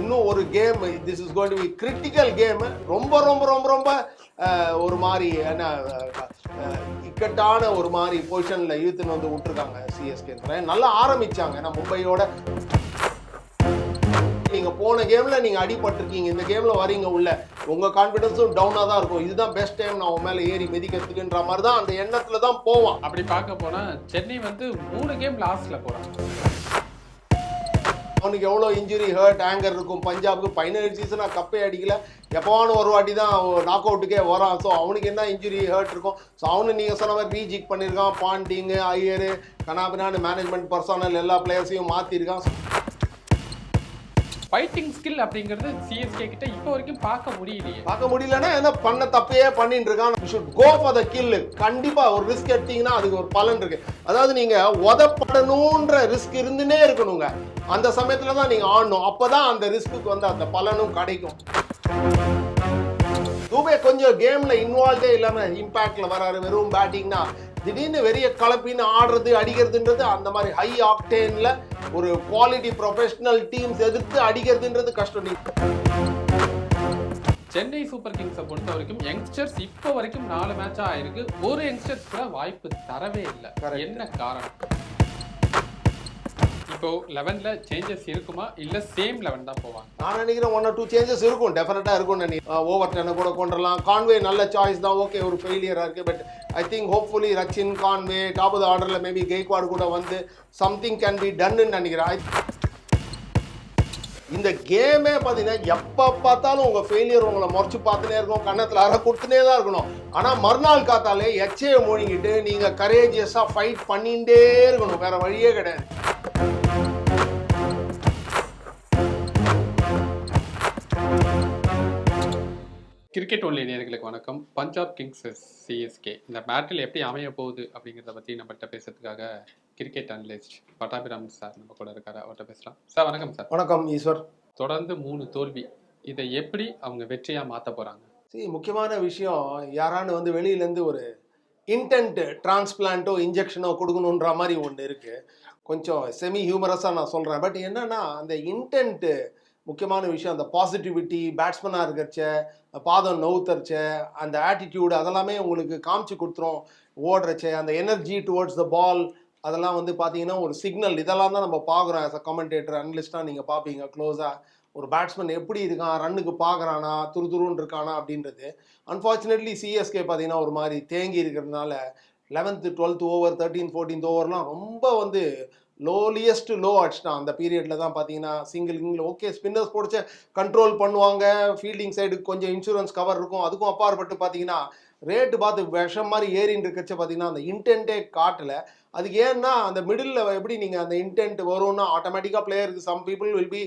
இன்னும் ஒரு game this is going to be critical game ரொம்ப ரொம்ப ரொம்ப ரொம்ப ஒரு மாதிரி என்ன இக்கட்டான ஒரு மாதிரி பொசிஷனில் இழுத்துன்னு வந்து விட்டுருக்காங்க சிஎஸ்கே நல்லா ஆரம்பித்தாங்க ஏன்னா மும்பையோட நீங்கள் போன கேமில் நீங்கள் அடிபட்டிருக்கீங்க. இந்த கேமில் வரீங்க உள்ள. உங்கள் கான்ஃபிடென்ஸும் டவுனாக தான் இருக்கும். இதுதான் பெஸ்ட் டைம் நான் உன் மேலே ஏறி மிதிக்கிறதுக்குன்ற மாதிரி தான் அந்த எண்ணத்தில் தான் போவான். அப்படி பார்க்க போனால் சென்னை வந்து மூணு கேம் லாஸ்ட்டில் போகிறான் அவனுக்கு எவ்வளோ இன்ஜுரி ஹர்ட் ஆங்கர் இருக்கும். பஞ்சாபுக்கு பதினேழு சீசனாக கப்பே அடிக்கல. எப்போவான ஒரு வாட்டி தான் நாக் அவுட்டுக்கே வரான். ஸோ அவனுக்கு என்ன இன்ஜுரி ஹர்ட் இருக்கும்? ஸோ அவனு நீங்கள் சொன்ன மாதிரி ரீஜிக் பண்ணியிருக்கான். பாண்டிங்கு ஐயரு கனாபினான்னு மேனேஜ்மெண்ட் பர்சனல் எல்லா பிளேயர்ஸையும் மாற்றிருக்கான் ஃபைட்டிங் ஸ்கில் அப்படிங்கிறது சிஎஸ்கே கிட்ட இப்போ வரைக்கும் பார்க்க முடியலையே. பார்க்க முடியலன்னா என்ன பண்ண தப்பையே பண்ணிட்டு இருக்கான். Should go for the kill கண்டிப்பா ஒரு ரிஸ்க் எடுத்தீங்கன்னா அதுக்கு ஒரு பலன் இருக்கு. அதாவது நீங்க உதப்படணுன்ற ரிஸ்க் இருந்துனே இருக்கணுங்க. அந்த சமயத்துல தான் நீங்க ஆடணும். அப்பதான் அந்த ரிஸ்க்கு வந்து அந்த பலனும் கிடைக்கும். தூபே கொஞ்சம் கேம்ல இன்வால்வ்டே இல்லாம இம்பாக்ட்ல வராரு. வெறும் பேட்டிங்னா திடீர்னு வெறிய கலப்பின்னு ஆடுறது அடிக்கிறதுன்றது அந்த மாதிரி ஹை ஆக்டேன்ல ஒரு குவாலிட்டி ப்ரொஃபஷனல் டீம்ஸ் எதிர்த்து அடிக்கிறதுன்றது கஷ்டம் சென்னை சூப்பர் கிங்ஸை பொறுத்த வரைக்கும் யங்ஸ்டர்ஸ் இப்போ வரைக்கும் நாலு மேட்சா ஆயிருக்கு ஒரு யங்ஸ்டர்ஸ் கூட வாய்ப்பு தரவே இல்லை. என்ன காரணம்? ஸோ லெவனில் சேஞ்சஸ் இருக்குமா? இல்லை சேம் லெவன் தான் போவாங்க? நான் நினைக்கிறேன் ஒன் ஆர் டூ சேஞ்சஸ் இருக்கும். டெஃபினட்டாக இருக்கும் நினைக்கிறேன். ஓவர் டென்னை கூட கொண்டுடலாம் கான்வே நல்ல சாய்ஸ் தான். ஓகே ஒரு ஃபெயிலியராக இருக்குது but I think hopefully Rachin Conway top of ஆர்டரில் மேபி கெய்க்வாட் கூட வந்து சம்திங் கேன் பி டன்னு நினைக்கிறேன். இந்த கேமே பார்த்தீங்கன்னா எப்போ பார்த்தாலும் உங்கள் ஃபெயிலியர் உங்களை முறைச்சு பார்த்துனே இருக்கும் கன்னத்தில் அற கொடுத்துனே தான் இருக்கணும். ஆனால் மறுநாள் காத்தாலே எச்சையை மூழ்கிட்டு நீங்கள் கரேஜியஸாக ஃபைட் பண்ணிகிட்டே இருக்கணும். வேற வழியே கிடையாது. கிரிக்கெட் ஒன்லி நேர்களுக்கு வணக்கம். பஞ்சாப் கிங்ஸ் சிஎஸ்கே இந்த பேட்டில் எப்படி அமைய போகுது அப்படிங்கிறத பற்றி நம்மகிட்ட பேசுறதுக்காக கிரிக்கெட் அனலிஸ்ட் பட்டாபிராம் சார் நம்ம கூட இருக்காரு. அவர்கிட்ட பேசலாம். சார் வணக்கம் சார் வணக்கம் ஈஸ்வர். தொடர்ந்து மூணு தோல்வி. இதை எப்படி அவங்க வெற்றியா மாத்த போறாங்க? சரி முக்கியமான விஷயம் யாரானு வந்து வெளியிலேருந்து ஒரு இன்டென்ட் டிரான்ஸ்பிளான்ட்டோ இன்ஜெக்ஷனோ கொடுக்கணுன்ற மாதிரி ஒன்று இருக்குது கொஞ்சம் செமி ஹியூமரஸாக நான் சொல்கிறேன் பட் என்னன்னா அந்த இன்டென்ட்டு முக்கியமான விஷயம் அந்த பாசிட்டிவிட்டி பேட்ஸ்மனாக இருக்கிறச்ச பாதம் நவுத்தரிச்ச அந்த ஆட்டிடியூடு அதெல்லாமே உங்களுக்கு காமிச்சு கொடுத்துரும். ஓடுறச்ச அந்த எனர்ஜி டுவர்ட்ஸ் த பால் அதெல்லாம் வந்து பார்த்தீங்கன்னா ஒரு சிக்னல் இதெல்லாம் தான் நம்ம பார்க்குறோம் ஆஸ் அ கமெண்டேட்டர் அனலிஸ்டாக நீங்கள் பார்ப்பீங்க க்ளோஸாக ஒரு பேட்ஸ்மேன் எப்படி இருக்கான் ரன்னுக்கு பார்க்குறானா துரு துருன்னு இருக்கானா அப்படின்றது. அன்ஃபார்ச்சுனேட்லி சிஎஸ்கே பார்த்தீங்கன்னா ஒரு மாதிரி தேங்கி இருக்கிறதுனால eleventh twelfth over thirteen fourteenth ஓவர்லாம் ரொம்ப வந்து லோலியஸ்ட் லோ அடிச்சிட்டான் அந்த பீரியடில் தான் பார்த்தீங்கன்னா சிங்கிள் கிங்கிள் ஓகே ஸ்பின்னர்ஸ் போடிச்ச கண்ட்ரோல் பண்ணுவாங்க ஃபீல்டிங் சைடு கொஞ்சம் இன்சூரன்ஸ் கவர் இருக்கும் அதுக்கும் அப்பாற்பட்டு பார்த்தீங்கன்னா ரேட்டு பார்த்து விஷம் மாதிரி ஏறின்னு இருக்கச்ச பார்த்தீங்கன்னா அந்த இன்டென்ட்டே காட்டில் அதுக்கு ஏன்னா அந்த மிடில் எப்படி நீங்கள் அந்த இன்டென்ட் வரும்னா ஆட்டோமேட்டிக்காக பிளேயருக்கு சம் பீப்புள் வில் பி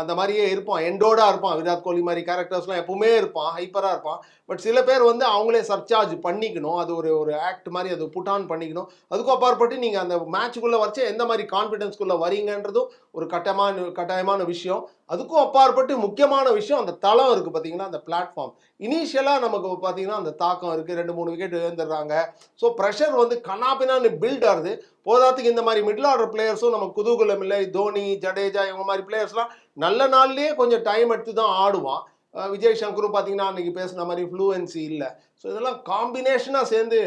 அந்த மாதிரியே இருப்பான். எண்டோடாக இருப்பான். விராட் கோலி மாதிரி கேரக்டர்ஸ்லாம் எப்பவுமே இருப்பான். ஹைப்பராக இருப்பான். பட் சில பேர் வந்து அவங்களே சர்ச்சார்ஜ் பண்ணிக்கணும். அது ஒரு ஒரு ஆக்ட் மாதிரி அது புட் ஆன் பண்ணிக்கணும். அதுக்கும் அப்பாற்பட்டு நீங்கள் அந்த மேட்சுக்குள்ளே வச்சு எந்த மாதிரி கான்ஃபிடென்ஸ்குள்ளே வரீங்கன்றதும் ஒரு கட்டமான கட்டாயமான விஷயம். அதுக்கும் அப்பாற்பட்டு முக்கியமான விஷயம் அந்த தளம் இருக்குது பார்த்தீங்கன்னா அந்த பிளாட்ஃபார்ம் இனிஷியலாக நமக்கு பார்த்தீங்கன்னா அந்த தாக்கம் இருக்குது ரெண்டு மூணு விக்கெட் இழந்துடுறாங்க. ஸோ ப்ரெஷர் வந்து கண்ணாபின்னான்னு பில்ட் ஆகுது போதாத்துக்கு இந்த மாதிரி மிடில் ஆர்டர் பிளேயர்ஸும் நம்ம குதூகலம் இல்லை. தோனி ஜடேஜா இவங்க மாதிரி பிளேயர்ஸ்லாம் நல்ல நாள்லேயே கொஞ்சம் டைம் எடுத்து தான் ஆடுவான் விஜய் சங்கரும் பார்த்தீங்கன்னா அன்னைக்கு பேசின மாதிரி ஃப்ளூவன்சி இல்லை. ஸோ இதெல்லாம் காம்பினேஷனாக சேர்ந்து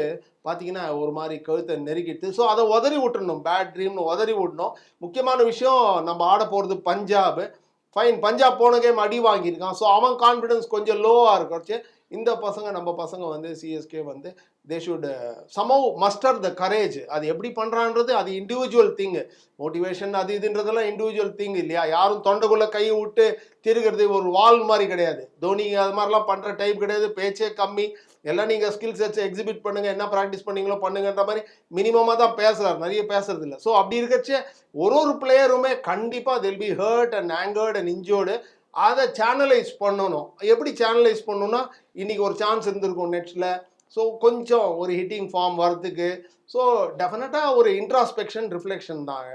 பார்த்தீங்கன்னா ஒரு மாதிரி கழுத்தை நெருக்கிட்டு ஸோ அதை உதறி விட்டுணும் பேட் ட்ரீம்னு உதறி விடணும். முக்கியமான விஷயம் நம்ம ஆட போகிறது பஞ்சாப். ஃபைன் பஞ்சாப் போன கேம் அடி வாங்கியிருக்கான். ஸோ அவன் கான்ஃபிடன்ஸ் கொஞ்சம் லோவாக இருக்கச்சு இந்த பசங்க நம்ம பசங்க வந்து சிஎஸ்கே வந்து they should somehow muster the courage அது எப்படி பண்ணுறான்றது அது இண்டிவிஜுவல் திங் மோட்டிவேஷன் அது இதுன்றதெல்லாம் இண்டிவிஜுவல் திங் இல்லையா? யாரும் தொண்டைக்குள்ளே கை விட்டு திருகிறது ஒரு வால் மாதிரி கிடையாது. தோனி அது மாதிரிலாம் பண்ணுற டைப் கிடையாது. பேச்சே கம்மி. எல்லாம் நீங்கள் ஸ்கில்ஸ் வச்சு எக்ஸிபிட் பண்ணுங்க. என்ன ப்ராக்டிஸ் பண்ணீங்களோ பண்ணுங்கன்ற மாதிரி மினிமமாக தான் பேசுகிறார் நிறைய பேசுறது இல்லை. ஸோ அப்படி இருக்கச்சே ஒரு ஒரு பிளேயருமே கண்டிப்பாக till be hurt and angered and injured அதை சேனலைஸ் பண்ணணும். எப்படி சேனலைஸ் பண்ணணும்னா இன்றைக்கி ஒரு சான்ஸ் இருந்திருக்கும் நெட்ஸில் ஸோ கொஞ்சம் ஒரு ஹிட்டிங் ஃபார்ம் வரதுக்கு ஸோ டெஃபினட்டாக ஒரு இன்ட்ராஸ்பெக்ஷன் ரிஃப்ளெக்ஷன் தான்.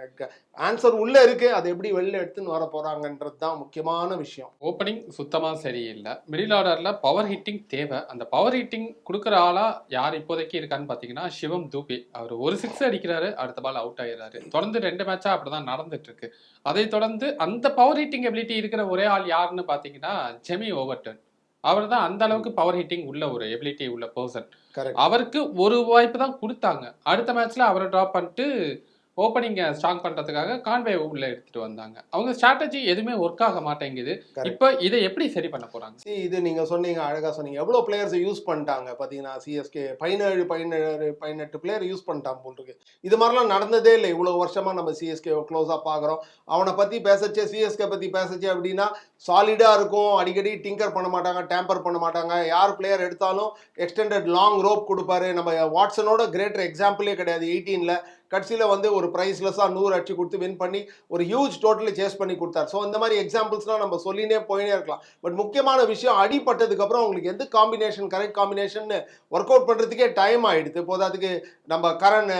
ஆன்சர் உள்ளே இருக்குது அதை எப்படி வெளில எடுத்துன்னு வர போகிறாங்கன்றது தான் முக்கியமான விஷயம். ஓப்பனிங் சுத்தமாக சரியில்லை. மிடில் ஆர்டரில் பவர் ஹிட்டிங் தேவை. அந்த பவர் ஹிட்டிங் கொடுக்குற ஆளாக யார் இப்போதைக்கு இருக்கான்னு பார்த்தீங்கன்னா சிவம் தூபி. அவர் ஒரு சிக்ஸ் அடிக்கிறாரு அடுத்த பால் அவுட் ஆகிறாரு தொடர்ந்து ரெண்டு மேட்சாக அப்படி தான் நடந்துட்டுருக்கு. அதை தொடர்ந்து அந்த பவர் ஹிட்டிங் எபிலிட்டி இருக்கிற ஒரே ஆள் யாருன்னு பார்த்தீங்கன்னா ஜெமி ஓவர்டன் அவர் தான் அந்த அளவுக்கு பவர் ஹிட்டிங் உள்ள ஒரு எபிலிட்டி உள்ள பர்சன் கரெக்ட் அவருக்கு ஒரு வாய்ப்பு தான் கொடுத்தாங்க. அடுத்த மேட்ச்ல அவரை ட்ராப் பண்ணிட்டு ஓப்பனிங்கை ஸ்ட்ராங் பண்றதுக்காக கான்வே உள்ள எடுத்துட்டு வந்தாங்க. அவங்க ஸ்ட்ராட்டஜி எதுவுமே ஒர்க் ஆக மாட்டேங்குது. இப்போ இதை எப்படி சரி பண்ண போறாங்க? See, இது நீங்க சொன்னீங்க அழகா சொன்னீங்க. எவ்வளோ பிளேயர்ஸ் யூஸ் பண்ணிட்டாங்க? பார்த்தீங்கன்னா சிஎஸ்கே பதினேழு பதினேழு பதினெட்டு பிளேயர் யூஸ் பண்ணிட்டான் போல் இருக்கு. இது மாதிரிலாம் நடந்ததே இல்லை. இவ்வளோ வருஷமா நம்ம சிஎஸ்கே க்ளோஸாக பார்க்குறோம். அவனை பற்றி பேசச்சே சிஎஸ்கே பற்றி பேசச்சே அப்படின்னா சாலிடாக இருக்கும். அடிக்கடி டிங்கர் பண்ண மாட்டாங்க டேம்பர் பண்ண மாட்டாங்க. யார் பிளேயர் எடுத்தாலும் எக்ஸ்டெண்டட் லாங் ரோப் கொடுப்பாரு. நம்ம வாட்ஸனோட கிரேட்டர் எக்ஸாம்பிளே கிடையாது. எயிட்டீனில் கடைசியில் வந்து ஒரு ப்ரைஸ்லெஸ்ஸாக நூறு அடிச்சு கொடுத்து வின் பண்ணி ஒரு ஹியூஜ் டோட்டலி சேஸ் பண்ணி கொடுத்தார். ஸோ இந்த மாதிரி எக்ஸாம்பிள்ஸ்லாம் நம்ம சொல்லினே போயினே இருக்கலாம். பட் முக்கியமான விஷயம் அடிப்பட்டதுக்கப்புறம் உங்களுக்கு எந்த combination correct combination work out பண்ணுறதுக்கே டைம் ஆகிடுது இப்போது அதுக்கு நம்ம கரண்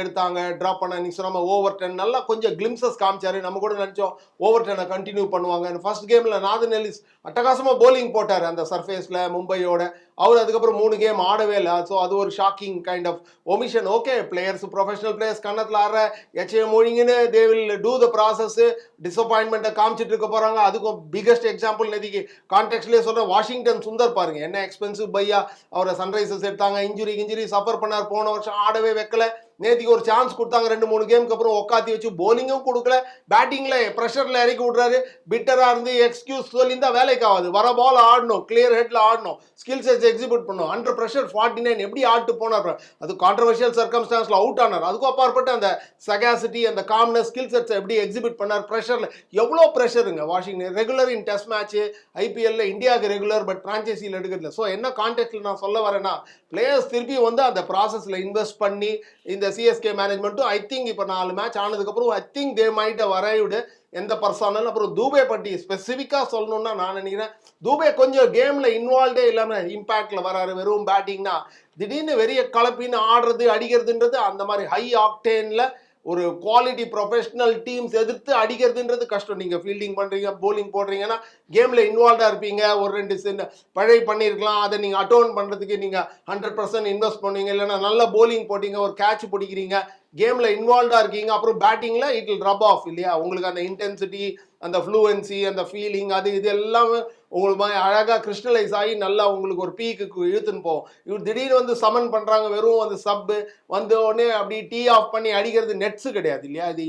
எடுத்தாங்க ட்ராப் பண்ண நீங்கள் சொன்ன ஓவர் டென் நல்லா கொஞ்சம் கிளிம்சஸ் காமிச்சாரு. நம்ம கூட நினச்சோம் ஓவர் டென்னை கண்டினியூ பண்ணுவாங்க ஃபர்ஸ்ட் கேமில் நாதன் எலிஸ் அட்டகாசமாக போலிங் போட்டார் அந்த சர்ஃபேஸில் மும்பையோட. அவர் அதுக்கப்புறம் மூணு கேம் ஆடவே இல்லை. ஸோ அது ஒரு shocking kind of omission okay players professional players கன்னத்தில் ஆடுற எச்ஏ மொழிங்கன்னு they will do the process டிசப்பாயின்மெண்ட்டை காமிச்சிட்டு இருக்க போகிறாங்க அதுக்கும் பிகெஸ்ட் எக்ஸாம்பிள் நதிக்கு கான்டெக்ட்லேயே சொல்கிற வாஷிங்டன் சுந்தர் பாருங்க. என்ன எக்ஸ்பென்சிவ் பையா? அவரை சன்ரைசர்ஸ் எடுத்தாங்க. இன்ஜுரி இன்ஜுரி சஃபர் பண்ணார். போன வருஷம் ஆடவே வைக்கல. நேத்திக்கு ஒரு சான்ஸ் கொடுத்தாங்க ரெண்டு மூணு கேமுக்கு அப்புறம் உட்காத்தி வச்சு போலிங்கும் கொடுக்கல. பேட்டிங்ல ப்ரெஷர்ல இறக்கி விட்றாரு. பிட்டரா இருந்து எக்ஸ்கியூஸ் சொல்லியிருந்தா வேலைக்கு ஆகாது. வர பால் ஆடணும் கிளியர் ஹெட்ல ஆடணும். ஸ்கில் செட்ஸ் எக்ஸிபிட் பண்ணணும். அண்டர் ப்ரெஷர் ஃபார்ட்டி நைன் எப்படி ஆட்டு போனார் அது கான்ட்ரவர்ஷியல் சர்க்கம்ஸ்டான்ஸ்ல அவுட் ஆனார். அதுக்கும் அப்பாற்பட்டு அந்த சகாசிட்டி அந்த காம்னஸ் ஸ்கில் செட்ஸ் எப்படி எக்ஸிபிட் பண்ணார்? ப்ரெஷர்ல எவ்வளோ ப்ரெஷருங்க Washington regular in test match ஐபிஎல்ல இந்தியாவுக்கு ரெகுலர் பட் பிரான்ச்சைசியில் எடுக்கிறதுல ஸோ என்ன கான்டெக்ட்ல நான் சொல்ல வரேன்னா பிளேயர்ஸ் திருப்பி வந்து அந்த ப்ராசஸில் இன்வெஸ்ட் பண்ணி இந்த சிஎஸ்கே மேனேஜ்மெண்ட்டும் ஐ திங்க் இப்போ நாலு மேட்ச் ஆனதுக்கப்புறம் ஐ திங்க் தே மைட் வரைவிடு எந்த பர்சனல் அப்புறம் தூபே பற்றி ஸ்பெசிஃபிக்காக சொல்லணும்னா நான் நினைக்கிறேன் தூபே கொஞ்சம் கேமில் இன்வால்வ்டே இல்லாமல் இம்பேக்டில் வராரு. வெறும் பேட்டிங்னா திடீர்னு வெறிய கலப்பின்னு ஆடுறது அடிக்கிறதுன்றது அந்த மாதிரி ஹை ஆக்டேனில் ஒரு குவாலிட்டி ப்ரொஃபஷனல் டீம்ஸ் எதிர்த்து அடிக்கிறதுன்றது கஷ்டம். நீங்கள் ஃபீல்டிங் பண்ணுறீங்க போலிங் போடுறீங்கன்னா கேமில் இன்வால்வ்டாக இருப்பீங்க. ஒரு ரெண்டு சென்ட் பழை பண்ணியிருக்கலாம் அதை நீங்கள் அட்டோன் பண்ணுறதுக்கு நீங்கள் ஹண்ட்ரட் பர்சன்ட் இன்வெஸ்ட் பண்ணுவீங்க. இல்லைன்னா நல்ல போலிங் போட்டீங்க ஒரு கேட்ச் பிடிக்கிறீங்க கேமில் இன்வால்வ்டாக இருக்கீங்க அப்புறம் பேட்டிங்கில் இட் இல் ரப் ஆஃப் இல்லையா? உங்களுக்கு அந்த இன்டென்சிட்டி அந்த ஃப்ளூவன்சி அந்த ஃபீலிங் அது இது எல்லாமே உங்களுக்கு அழகாக கிறிஸ்டலைஸ் ஆகி நல்லா உங்களுக்கு ஒரு பீக்குக்கு இழுத்துன்னு போகும். இவர் திடீர்னு வந்து சமன் பண்ணுறாங்க வெறும் அந்த சப்பு வந்த உடனே அப்படி டீ ஆஃப் பண்ணி அடிக்கிறது நெட்ஸு கிடையாது இல்லையா? இது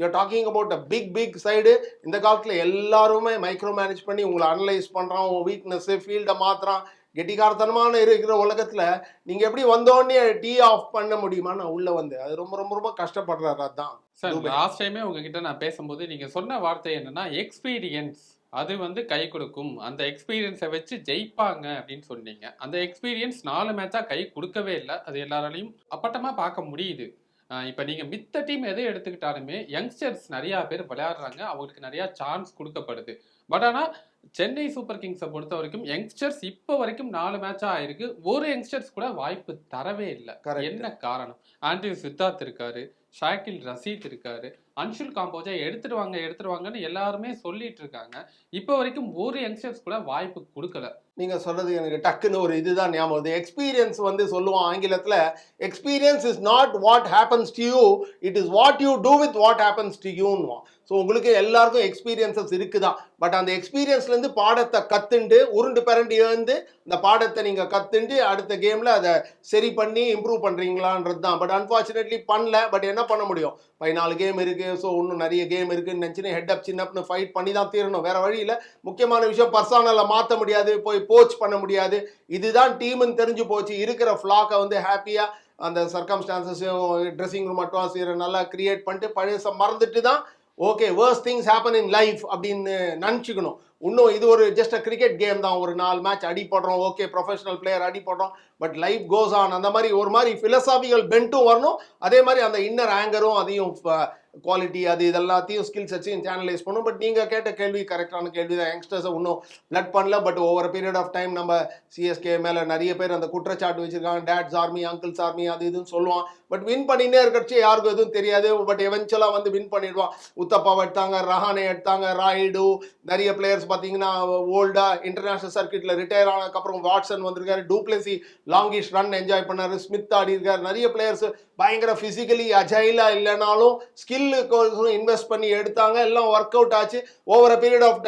you talking about a big big side இந்த காலத்தில் எல்லாருமே மைக்ரோ மேனேஜ் பண்ணி உங்களை அனலைஸ் பண்ணுறான் உங்கள் வீக்னஸ்ஸு ஃபீல்டை மாற்றுறான் கெட்டிக்காரத்தனமான இருக்கிற உலகத்தில் நீங்கள் எப்படி வந்தோடனே டீ ஆஃப் பண்ண முடியுமா நான் உள்ளே வந்து அது ரொம்ப ரொம்ப ரொம்ப கஷ்டப்படுறாரு அதான். சார். லாஸ்ட் டைமே உங்ககிட்ட நான் பேசும்போது நீங்க சொன்ன வார்த்தை என்னன்னா எக்ஸ்பீரியன்ஸ் அது வந்து கை கொடுக்கும். அந்த எக்ஸ்பீரியன்ஸை வச்சு ஜெயிப்பாங்க அப்படின்னு சொன்னீங்க. அந்த எக்ஸ்பீரியன்ஸ் நாலு மேட்சா கை கொடுக்கவே இல்லை. அது எல்லாராலையும் அப்பட்டமா பார்க்க முடியுது. இப்ப நீங்க மித்த டீம் எதை எடுத்துக்கிட்டாலுமே யங்ஸ்டர்ஸ் நிறைய பேர் விளையாடுறாங்க. அவங்களுக்கு நிறைய சான்ஸ் கொடுக்கப்படுது. பட் ஆனா சென்னை சூப்பர் கிங்ஸை பொறுத்த வரைக்கும் யங்ஸ்டர்ஸ் இப்போ வரைக்கும் நாலு மேட்சா ஆயிருக்கு. ஒரு யங்ஸ்டர்ஸ் கூட வாய்ப்பு தரவே இல்லை. என்ன காரணம்? ஆண்ட்ரியூ சித்தார்த் இருக்காரு ஷாக்கில் ரசீத் இருக்காரு அன்ஷுல் காம்போஜா எடுத்துட்டு வாங்க எடுத்துட்டு வாங்கன்னு எல்லாருமே சொல்லிட்டு இருக்காங்க. இப்போ வரைக்கும் ஒரு யங்ஸ்டர்ஸ் கூட வாய்ப்பு கொடுக்கல. நீங்க சொல்றது எனக்கு டக்குன்னு ஒரு இதுதான் ஞாபகம் வருது. எக்ஸ்பீரியன்ஸ் வந்து சொல்லுவோம் ஆங்கிலத்துல. Experience is not what happens to you it is what you do with what happens to யூன்னுவோம் so உங்களுக்கு எல்லாருக்கும் எக்ஸ்பீரியன்சஸ் இருக்குதான் பட் அந்த எக்ஸ்பீரியன்ஸ்லேருந்து பாடத்தை கத்துண்டு உருண்டு பிறண்டு எழுந்து இந்த பாடத்தை நீங்கள் கத்துண்டு அடுத்த கேமில் அதை சரி பண்ணி இம்ப்ரூவ் பண்ணுறீங்களான்றது தான் பட் அன்ஃபார்ச்சுனேட்லி பண்ணல. பட் என்ன பண்ண முடியும்? பதினாலு கேம் இருக்குது ஸோ இன்னும் நிறைய கேம் இருக்குன்னு நினச்சின்னு ஹெட் அப் சின்னப்னு ஃபைட் பண்ணி தான் தீரணும். வேறு வழியில் முக்கியமான விஷயம் பர்சனலை மாற்ற முடியாது. போய் போச் பண்ண முடியாது. இதுதான் டீம்னு தெரிஞ்சு போச்சு. இருக்கிற ஃப்ளாக்கை வந்து ஹாப்பியாக அந்த சர்க்கம்ஸ்டான்சஸையும் ட்ரெஸ்ஸிங் ரூம் மட்டும் நல்லா கிரியேட் பண்ணிட்டு பழைய மறந்துட்டு தான் okay worse things happen in life அப்படின்னு நினச்சிக்கணும். இன்னும் இது ஒரு ஜஸ்ட் அ கிரிக்கெட் கேம் தான். ஒரு நாலு மேட்ச் அடிப்படுறோம் ஓகே ப்ரொஃபஷனல் பிளேயர் அடிப்படுறோம் பட் லைஃப் கோஸ் ஆன் அந்த மாதிரி ஒரு மாதிரி ஃபிலசாபிக்கல் பென்ட்டும் வரணும். அதே மாதிரி அந்த இன்னர் ஆங்கரும் அதையும் குவாலிட்டி அது இதெல்லாத்தையும் ஸ்கில்ஸ் வச்சு சேனலைஸ் பண்ணும். பட் நீங்கள் கேட்ட கேள்வி கரெக்டான கேள்வி தான் யங்ஸ்டர்ஸை இன்னும் பிளட் பண்ணல. But over period of time நம்ம சிஎஸ்கே மேலே நிறைய பேர் அந்த குற்றச்சாட்டு வச்சுருக்காங்க. டேட்ஸ் ஆர்மி அங்கிள்ஸ் ஆர்மி அது இதுன்னு சொல்லுவான். பட் வின் பண்ணினே இருக்கச்சு யாருக்கும் எதுவும் தெரியாது. பட் எவென்ச்சுவலாக வந்து வின் பண்ணிடுவான். உத்தப்பாவை எடுத்தாங்க ரஹானே எடுத்தாங்க ராய்டு நிறைய பிளேயர்ஸ் பார்த்தீங்கன்னா ஓல்டா இன்டர்நேஷனல் சர்க்கியூட்டில் ரிட்டையர் ஆனதுக்கப்புறம் வாட்சன் வந்திருக்காரு. Du Plessis longish run enjoy பண்ணார். ஸ்மித் ஆடி இருக்கார். நிறைய பிளேயர்ஸ் பயங்கர ஃபிசிக்கலி அஜைலா இல்லைனாலும் ஸ்கில் ஸ்கில்லுக்கு இன்வெஸ்ட் பண்ணி எடுத்தாங்க. எல்லாம் ஒர்க் அவுட் ஆச்சு. ஓவர் பீரியட் ஆஃப்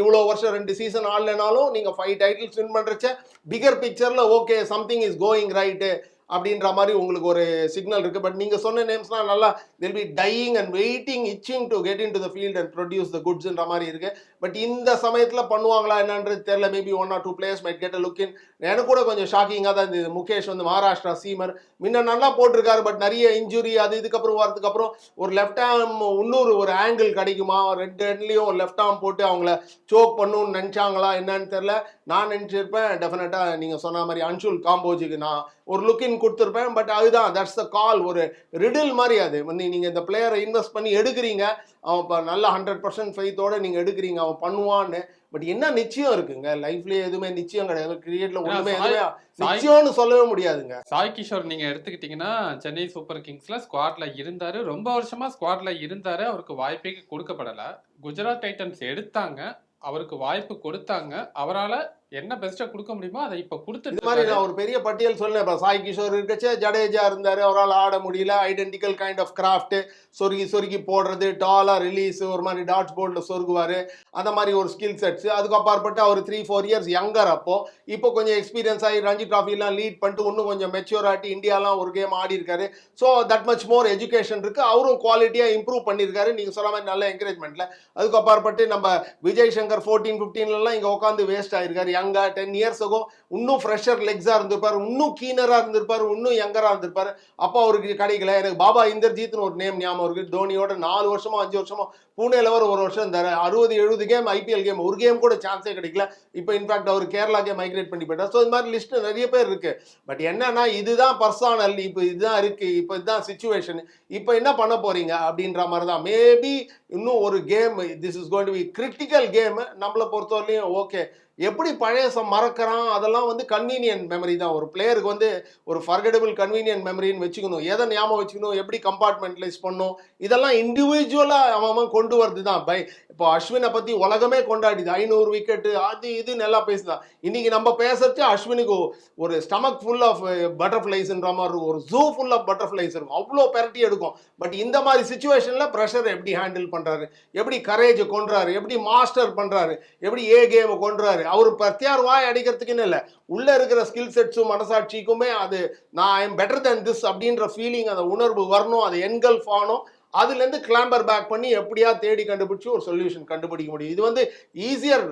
இவ்வளோ வருஷம் ரெண்டு சீசன் ஆடலைனாலும் நீங்கள் ஃபைவ் டைட்டில்ஸ் வின் பண்ணுறச்ச பிகர் பிக்சரில் okay something is going right அப்படின்ற மாதிரி உங்களுக்கு ஒரு சிக்னல் இருக்குது பட் நீங்கள் சொன்ன நேம்ஸ்லாம் நல்லா still be dying and waiting itching to get into the field and produce the குட்ஸ்ன்ற மாதிரி இருக்குது பட் இந்த சமயத்தில் பண்ணுவாங்களா என்னன்றது தெரியல maybe one or two players might get a look in எனக்கு கூட கொஞ்சம் ஷாக்கிங்காக தான் இருந்தது முகேஷ் வந்து மகாராஷ்டிரா சீமர் முன்ன நல்லா போட்டிருக்காரு பட் நிறைய இன்ஜுரி அது இதுக்கப்புறம் வரதுக்கு அப்புறம் ஒரு லெஃப்ட் ஆர்ம் இன்னொரு ஒரு ஆங்கிள் கிடைக்குமா ரெண்டு ஹெண்ட்லேயும் ஒரு லெஃப்ட் ஆர்ம் போட்டு அவங்கள சோக் பண்ணணும்னு நினச்சாங்களா என்னன்னு தெரில நான் நினச்சிருப்பேன் டெஃபினட்டாக நீங்கள் சொன்ன மாதிரி அன்ஷுல் காம்போஜுக்கு நான் ஒரு லுக்கின் கொடுத்துருப்பேன். பட் அதுதான் தட்ஸ் த கால் ஒரு ரிடில் மாதிரி அது. வந்து நீங்கள் இந்த பிளேயரை இன்வெஸ்ட் பண்ணி எடுக்கிறீங்க. அவன் இப்போ நல்ல ஹண்ட்ரட் பர்சன்ட் ஃபைத்தோடு நீங்கள் எடுக்கிறீங்க. அவன் பண்ணுவான்னு. பட் என்ன நிச்சயம் இருக்குங்க? லைஃப்லயே எதுவுமே நிச்சயம் கிடையாது. கிரிக்கெட்ல ஒண்ணுமே எதுவுமே சாய்- நிச்சயம்னு சொல்லவே முடியாதுங்க. சாய் கிஷோர் நீங்க எடுத்துக்கிட்டீங்கன்னா சென்னை சூப்பர் கிங்ஸ்ல ஸ்குவாட்ல இருந்தாரு. ரொம்ப வருஷமா ஸ்குவாட்ல இருந்தாரு. அவருக்கு வாய்ப்பே கொடுக்கப்படல. குஜராத் டைட்டன்ஸ் எடுத்தாங்க. அவருக்கு வாய்ப்பு கொடுத்தாங்க. அவரால என்ன பெஸ்ட்டா கொடுக்க முடியுமோ அதை இப்ப இது கொடுத்துட்டு மாதிரி. நான் ஒரு பெரிய பட்டியல் சொன்னேன் இப்போ சாய் கிஷோர் இருக்கச்சே ஜடேஜா இருந்தாரு அவரால் ஆட முடியல. ஐடென்டிக்கல் கைண்ட் ஆஃப் கிராஃப்ட் சொருகி சொருகி போடுறது டாலா ரிலீஸ் ஒரு மாதிரி டாட்ஸ் போர்டில் சொருகுவாரு. அந்த மாதிரி ஒரு ஸ்கில் செட்ஸ் அதுக்கு அப்பாற்பட்டு அவர் த்ரீ ஃபோர் இயர்ஸ் யங்கர் அப்போ இப்போ கொஞ்சம் எக்ஸ்பீரியன்ஸ் ஆகி ரஞ்சி ட்ராஃபிலாம் லீட் பண்ணிட்டு இன்னும் கொஞ்சம் மெச்சூர் ஆட்டி இந்தியாலாம் ஒரு கேம் ஆடி இருக்காரு. So that much more education இருக்கு. அவரும் குவாலிட்டியாக இம்ப்ரூவ் பண்ணியிருக்காரு நீங்க சொன்ன மாதிரி நல்ல என்கரேஜ்மெண்ட்ல அதுக்கு அப்பாற்பட்டு நம்ம விஜய் சங்கர் ஃபோர்டீன் ஃபிஃப்டீன்லாம் இங்கே உட்காந்து வேஸ்ட் ஆயிருக்காரு. யங்கா டென் இயர்ஸ் அகோ இன்னும் ஃப்ரெஷர் லெக்ஸாக இருந்திருப்பார் இன்னும் கீனராக இருந்திருப்பாரு இன்னும் யங்கராக இருந்திருப்பார். அப்போ அவருக்கு கிடைக்கல. எனக்கு பாபா இந்தர்ஜித்னு ஒரு நேம் ஞாபகம் இருக்கு. தோனியோட நாலு வருஷமோ அஞ்சு வருஷமோ புனேல வர ஒரு வருஷம் தர அறுபது எழுபது கேம் ஐபிஎல் கேம் ஒரு கேம் கூட சான்ஸே கிடைக்கல. இப்போ இன்ஃபேக்ட் அவர் கேரளாக்கே மைக்ரேட் பண்ணி போயிட்டார். ஸோ இது மாதிரி லிஸ்ட் நிறைய பேர் இருக்கு. பட் என்னன்னா இதுதான் பர்சனல் இப்போ இதுதான் இருக்கு இப்போ இதுதான் சுச்சுவேஷன் இப்போ என்ன பண்ண போறீங்க அப்படின்ற மாதிரி தான் மேபி இன்னும் ஒரு game this is going to be critical game நம்மளை பொறுத்தவரையிலையும் ஓகே எப்படி பழைய ச- மறக்கிறான்? அதெல்லாம் வந்து கன்வீனியன்ட் மெமரி தான். ஒரு பிளேயருக்கு வந்து ஒரு ஃபர்கடபிள் கன்வீனியன்ட் மெமரின்னு வச்சுக்கணும். எதை ஞாபகம் வச்சுக்கணும்? எப்படி கம்பார்ட்மெண்ட்லைஸ் பண்ணும் இதெல்லாம் இண்டிவிஜுவலாக அவன் கொண்டு வருது தான் பை இப்போ அஸ்வினை பற்றி உலகமே கொண்டாடிது. ஐநூறு விக்கெட்டு அது இதுன்னு எல்லாம் பேசுதான் இன்னைக்கு நம்ம பேசுறது அஸ்வினுக்கு ஒரு ஸ்டமக் ஃபுல் ஆஃப் பட்டர்ஃப்ளைஸ்ன்ற மாதிரி இருக்கும். ஒரு ஜூ ஃபுல் ஆஃப் பட்டர்ஃப்ளைஸ் இருக்கும். அவ்வளோ பெரட்டி எடுக்கும். பட் இந்த மாதிரி சுச்சுவேஷனில் ப்ரெஷர் எப்படி ஹேண்டில் பண்ணுறாரு எப்படி கரேஜ் கொன்றாரு? எப்படி மாஸ்டர் பண்ணுறாரு எப்படி ஏ கேம் கொண்டுறாரு அவர் பிரத்யார் வாய் அடிக்கிறதுக்குன்னு இல்லை. உள்ள இருக்கிற ஸ்கில் செட்ஸும் மனசாட்சிக்குமே அது நான் I am better than this அப்படின்ற ஃபீலிங் அந்த உணர்வு வரணும் அது என்கல்ஃப் ஆகணும். அதுலேருந்து கிளாம்பர் பேக் பண்ணி எப்படியா தேடி கண்டுபிடிச்சி ஒரு சொல்யூஷன் கண்டுபிடிக்க முடியும். இது வந்து easier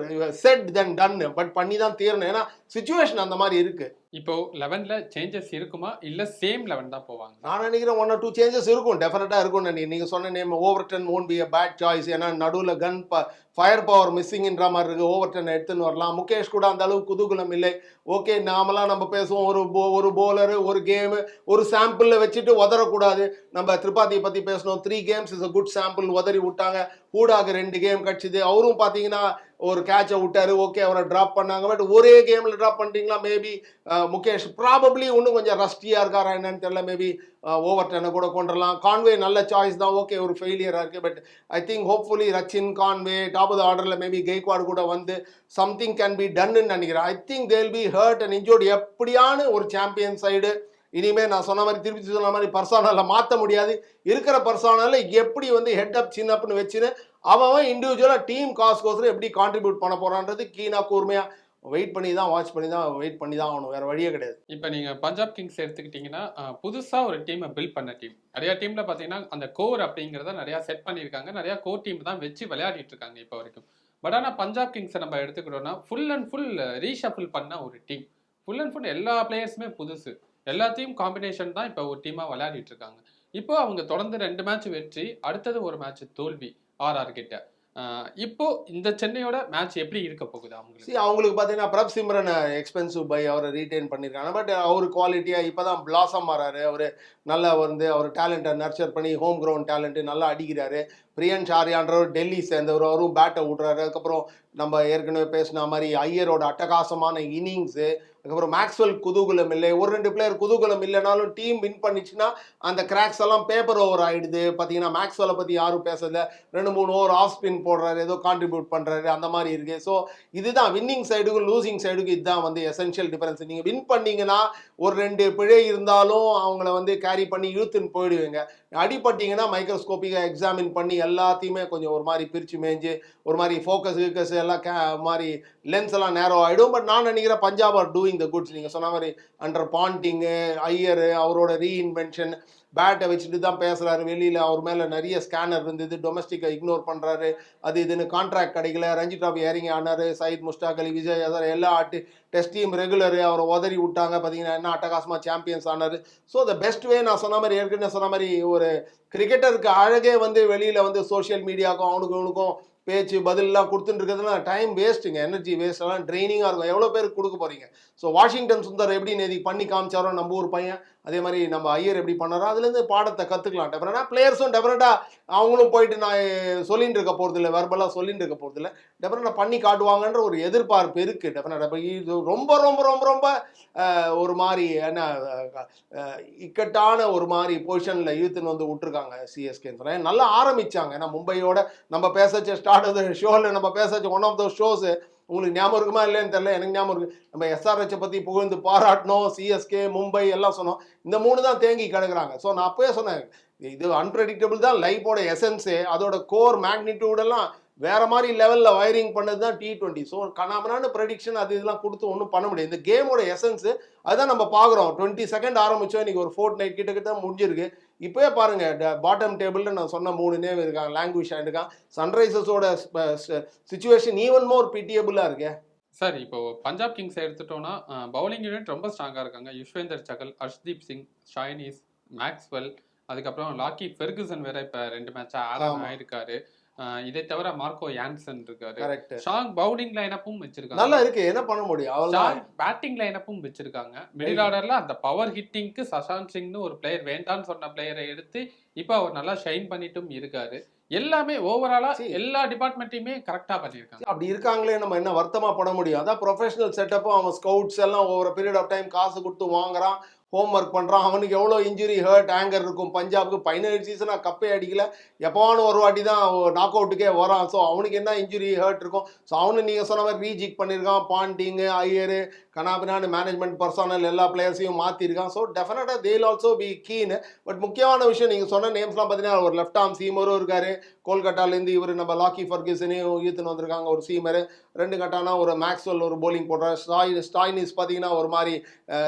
said than done but பண்ணி தான் தீரணும். ஏன்னா சுச்சுவேஷன் அந்த மாதிரி இருக்குது இப்போ லெவன்ல சேஞ்சஸ் இருக்குமா? இல்ல சேம் லெவன் தான் போவாங்க? நான் நினைக்கிறேன் ஒன் ஆர் டூ சேஞ்சஸ் இருக்கும். டெஃபினட்டா இருக்கும் நினைக்கிறேன். நீங்கள் சொன்ன name over ten won't be a bad choice ஏன்னா நடுவில் கன் ஃபயர் பவர் மிஸ்ஸிங்ன்ற மாதிரி இருக்கு. ஓவர் டென் எடுத்துன்னு வரலாம். முகேஷ் கூட அந்த அளவுக்கு குதூகலம் இல்லை. ஓகே நாமெல்லாம் நம்ம பேசுவோம். ஒரு போ ஒரு போலரு ஒரு கேமு ஒரு சாம்பிளில் வச்சுட்டு உதறக்கூடாது. நம்ம திரிபாதியை பற்றி பேசணும் three games is a good sample உதறி விட்டாங்க. ஹூடாக்கு ரெண்டு கேம் கிடச்சிது அவரும் பார்த்தீங்கன்னா ஒரு கேட்சை விட்டாரு ஓகே அவரை ட்ராப் பண்ணாங்க. பட் ஒரே கேமில் ட்ராப் பண்ணிட்டீங்களா? மேபி முகேஷ் ப்ராபப்ளி இன்னும் கொஞ்சம் ரஸ்டியாக இருக்காரா என்னன்னு தெரியல. மேபி ஓவர் டென்னை கூட கொண்டுடலாம் கான்வே நல்ல சாய்ஸ் தான். ஓகே ஒரு ஃபெயிலியராக இருக்குது but I think hopefully Rachin Conway top of ஆர்டரில் மேபி கெய்க்வாடு கூட வந்து சம்திங் கேன் பி டன்னு நினைக்கிறேன். I think they'll be hurt and injured எப்படியான ஒரு சாம்பியன் சைடு இனிமே நான் சொன்ன மாதிரி திருப்பி சொன்ன மாதிரி பர்சனலை மாற்ற முடியாது. இருக்கிற பர்சனலை எப்படி வந்து ஹெட் அப் சின் அப்னு வச்சுன்னு அவன் இண்டிவிஜுவலாக டீம் காசுக்கோசரம் எப்படி கான்ட்ரிபியூட் பண்ண போறான்றது கீனா கூர்மையாக வெயிட் பண்ணி தான் வாட்ச் பண்ணி தான் வெயிட் பண்ணி தான் ஆகணும். வேற வழியே கிடையாது. இப்போ நீங்க பஞ்சாப் கிங்ஸ் எடுத்துக்கிட்டீங்கன்னா புதுசா ஒரு டீமை பில்ட் பண்ண டீம் நிறைய டீம்ல பாத்தீங்கன்னா அந்த கோர் அப்படிங்கிறத நிறைய செட் பண்ணியிருக்காங்க. நிறைய கோர் டீம் தான் வச்சு விளையாடிட்டு இருக்காங்க இப்போ வரைக்கும். பட் ஆனா பஞ்சாப் கிங்ஸை நம்ம எடுத்துக்கிட்டோம்னா ஃபுல் அண்ட் ஃபுல் ரீஷஃபிள் பண்ண ஒரு டீம் ஃபுல் அண்ட் ஃபுல் எல்லா பிளேயர்ஸுமே புதுசு. எல்லாத்தையும் காம்பினேஷன் தான் இப்போ ஒரு டீமாக விளையாடிட்டு இருக்காங்க. இப்போ அவங்க தொடர்ந்து ரெண்டு மேட்ச் வெற்றி அடுத்தது ஒரு மேட்ச் தோல்வி ஆர்ஆர் கிட்ட. இப்போ இந்த சென்னையோட மேட்ச் எப்படி இருக்க போகுது அவங்களுக்கு? அவங்களுக்கு பார்த்தீங்கன்னா பிரப் சிம்ரன் எக்ஸ்பென்சிவ் பை அவரை ரீட்டைன் பண்ணியிருக்காங்க. பட் அவர் குவாலிட்டியாக இப்போ தான் பிளாசம் ஆறாரு. அவர் நல்லா வந்து அவர் டேலண்ட்டை நர்ச்சர் பண்ணி ஹோம் கிரவுண்ட் டேலண்ட்டு நல்லா அடிக்கிறாரு. பிரியன் ஷாரியான்றவர் டெல்லி சேர்ந்தவர் அவரும் பேட்டை விட்றாரு அதுக்கப்புறம் நம்ம ஏற்கனவே பேசின மாதிரி ஐயரோட அட்டகாசமான இன்னிங்ஸு அதுக்கப்புறம் மேக்ஸ்வெல் குதூகுலம் இல்லை. ஒரு ரெண்டு பிளேயர் குதூகுலம் இல்லைனாலும் டீம் வின் பண்ணிச்சுன்னா அந்த கிராக்ஸ் எல்லாம் பேப்பர் ஓவர் ஆயிடுது. பார்த்தீங்கன்னா மேக்ஸ்வெலை பற்றி யாரும் பேசல. ரெண்டு மூணு ஓவர் ஆஃப் ஸ்பின் போடுறாரு ஏதோ கான்ட்ரிபியூட் பண்ணுறாரு அந்த மாதிரி இருக்குது ஸோ இதுதான் வின்னிங் சைடுக்கும் லூசிங் சைடுக்கும் இதுதான் வந்து எசென்ஷியல் டிஃபரன்ஸ் நீங்கள் வின் பண்ணிங்கன்னா ஒரு ரெண்டு பிழை இருந்தாலும் அவங்கள வந்து கேரி பண்ணி இழுத்துன்னு போயிடுவீங்க. அடிப்பட்டீங்கன்னா மைக்ரோஸ்கோப்பிக்காக எக்ஸாமின் பண்ணி எல்லாத்தையுமே கொஞ்சம் ஒரு மாதிரி பிரித்து மேய்ஞ்சு ஒரு மாதிரி ஃபோக்கஸ் கீக்கஸ் எல்லாம் கே மாதிரி லென்ஸ் எல்லாம் நேரோ ஆகிடும் பட் நான் நினைக்கிறேன் Punjab are doing the goods நீங்கள் சொன்ன மாதிரி அண்டர் பாண்டிங்கு ஐயரு அவரோட ரீஇன்வென்ஷன் பேட்டை வச்சுட்டு தான் பேசுகிறாரு வெளியில் அவர் மேலே நிறைய ஸ்கேனர் இருந்தது. டொமஸ்டிக்கை இக்னோர் பண்ணுறாரு அது இதுன்னு கான்ட்ராக்ட் கிடைக்கல. ரஞ்சி ட்ராஃபி இறங்கி ஆனார். சயித் முஷ்டாக் அலி விஜய் ஹசர் எல்லா ஆட்டு டெஸ்ட் டீம் ரெகுலரு அவரை உதறி விட்டாங்க. பார்த்தீங்கன்னா என்ன அட்டகாசமாக சாம்பியன்ஸ் ஆனாரு. ஸோ த பெஸ்ட் வே நான் சொன்ன மாதிரி ஏற்கனவே சொன்ன மாதிரி ஒரு கிரிக்கெட்டருக்கு அழகே வந்து வெளியில் வந்து சோஷியல் மீடியாவுக்கும் அவனுக்கும் இவனுக்கும் பேச்சு பதிலெலாம் கொடுத்துட்டு இருக்கிறதுனா டைம் வேஸ்ட்டுங்க எனர்ஜி வேஸ்ட் எல்லாம் ட்ரைனிங்காக இருக்கும். எவ்வளோ பேருக்கு கொடுக்க போறீங்க? ஸோ வாஷிங்டன் சுந்தர் எப்படி நேதி பண்ணி காமிச்சாரோ நம்ம ஊர் பையன். அதே மாதிரி நம்ம ஐயர் எப்படி பண்ணாரோ அதுலேருந்து பாடத்தை கற்றுக்கலாம் டெஃபினட்டாக பிளேயர்ஸும் டெஃபினட்டாக அவங்களும் போயிட்டு நான் சொல்லிட்டு இருக்க போகிறது இல்லை வெர்பலாக சொல்லிட்டு இருக்க போகிறது இல்லை. டெஃபினட்டாக பண்ணி காட்டுவாங்கன்ற ஒரு எதிர்பார்ப்பு இருக்குது டெஃபினட்டாக இது ரொம்ப ரொம்ப ரொம்ப ரொம்ப ஒரு மாதிரி என்ன இக்கட்டான ஒரு மாதிரி பொசிஷனில் இழுத்துன்னு வந்து விட்டுருக்காங்க சிஎஸ்கேன்னு சொன்னேன் நல்லா ஆரம்பித்தாங்க ஏன்னா மும்பையோட நம்ம பேசச்ச ஸ்டார்ட் ஆஃப் ஷோவில் நம்ம பேசச்ச ஒன் ஆஃப் த ஷோஸு உங்களுக்கு ஞாபகம் இருக்குமா இல்லைன்னு தெரியல. எனக்கு ஞாபகம் இருக்கு. நம்ம எஸ்ஆர்ஹெச்சை பற்றி புகழ்ந்து பாராட்டணும் சிஎஸ்கே மும்பை எல்லாம் சொன்னோம். இந்த மூணு தான் தேங்கி கிடக்குறாங்க. ஸோ நான் அப்போயே சொன்னேன். இது அன்பிரடிக்டபிள் தான். லைஃபோட எசன்ஸு அதோட கோர் மேக்னிடியூடெல்லாம் வேற மாதிரி லெவலில் வயரிங் பண்ணது தான் டி டுவெண்ட்டி ஸோ கனாமனான ப்ரெடிக்ஷன் அது இதெல்லாம் கொடுத்து ஒன்றும் பண்ண முடியாது. இந்த கேமோட எசன்ஸு அதுதான் நம்ம பார்க்குறோம். டுவெண்ட்டி செகண்ட் ஆரம்பித்தோம் இன்றைக்கி ஒரு ஃபோர்ட் நைட் கிட்ட கிட்ட முடிஞ்சிருக்கு. இப்போவே பாருங்க பாட்டம் டேபிளில் நான் சொன்ன மூணு நேம் இருக்காங்க. லாங்குவேஜ் இருக்கான் சன்ரைசர்ஸோட சுச்சுவேஷன் ஈவன் மோர் பிட்டியபிளாக இருக்கு. சார் இப்போ பஞ்சாப் கிங்ஸ் எடுத்துட்டோம்னா பவுலிங் யூனிட் ரொம்ப ஸ்ட்ராங்கா இருக்காங்க. யுஷ்வேந்தர் சகல் ஹர்ஷ்தீப் சிங் ஷைனீஸ் மேக்ஸ்வெல் அதுக்கப்புறம் லாக்கி ஃபெர்குசன் வேற இப்ப ரெண்டு மேட்சா ஆடம் ஆமா. ஆயிருக்காரு. இதை தவிர மார்க்கோ யான்சன் இருக்காரு. ஸ்ட்ராங் பவுலிங் லைனப்பும் வச்சிருக்காங்க. நல்லா இருக்கு. என்ன பண்ண முடியும்? அவ்வளோதான் பேட்டிங் லைனப்பும் வச்சிருக்காங்க. மிடில் ஆர்டர்ல அந்த பவர் ஹிட்டிங்க்கு சசாந்த் சிங்னு ஒரு பிளேயர் வேண்டாம்னு சொன்ன பிளேயரை எடுத்து இப்போ அவர் நல்லா ஷைன் பண்ணிட்டும் இருக்காரு. எல்லாமே ஓவராலா. எல்லா டிபார்ட்மெண்ட்டையுமே கரெக்டா பண்ணியிருக்காங்க. அப்படி இருக்காங்களே நம்ம என்ன வருத்தமா பட முடியும்? அதான் ப்ரொஃபஷனல் செட்டப்பும் அவன் ஸ்கவுட்ஸ் எல்லாம் ஒவ்வொரு பீரியட் ஆஃப் டைம் காசு கொடுத்து வாங்குறான். ஹோம் ஒர்க் பண்ணுறான் அவனுக்கு எவ்வளோ இன்ஜுரி ஹர்ட் ஆங்கர் இருக்கும். பஞ்சாப்க்கு பதினேழு சீசனாக கப்பே அடிக்கல. எப்போவான ஒரு வாட்டி தான் நாக் அவுட்டுக்கே வரான். ஸோ அவனுக்கு என்ன இன்ஜுரி ஹர்ட் இருக்கும்? ஸோ அவனு நீங்கள் சொன்ன மாதிரி ரீஜிக் பண்ணியிருக்கான் பாண்டிங்கு ஐயரு கனாபினான்னு மேனேஜ்மெண்ட் பர்சனல் எல்லா பிளேயர்ஸையும் மாற்றிருக்கான் ஸோ டெஃபினட்டாக தேல் ஆல்சோ பி கீன் பட் முக்கியமான விஷயம் நீங்கள் சொன்ன நேம்ஸ்லாம் பார்த்தீங்கன்னா ஒரு லெஃப்ட் ஆர்ம் சீமரும் இருக்கார். கோல்கட்டாலேருந்து இவர் நம்ம லாக்கி ஃபர்கிசனையும் ஈத்துன்னு வந்திருக்காங்க ஒரு சீமர் ரெண்டு கட்டானா ஒரு மேக்ஸ்வெல் ஒரு போலிங் போடுற ஸ்டாய் ஸ்டாய்னிஸ் பார்த்தீங்கன்னா ஒரு மாதிரி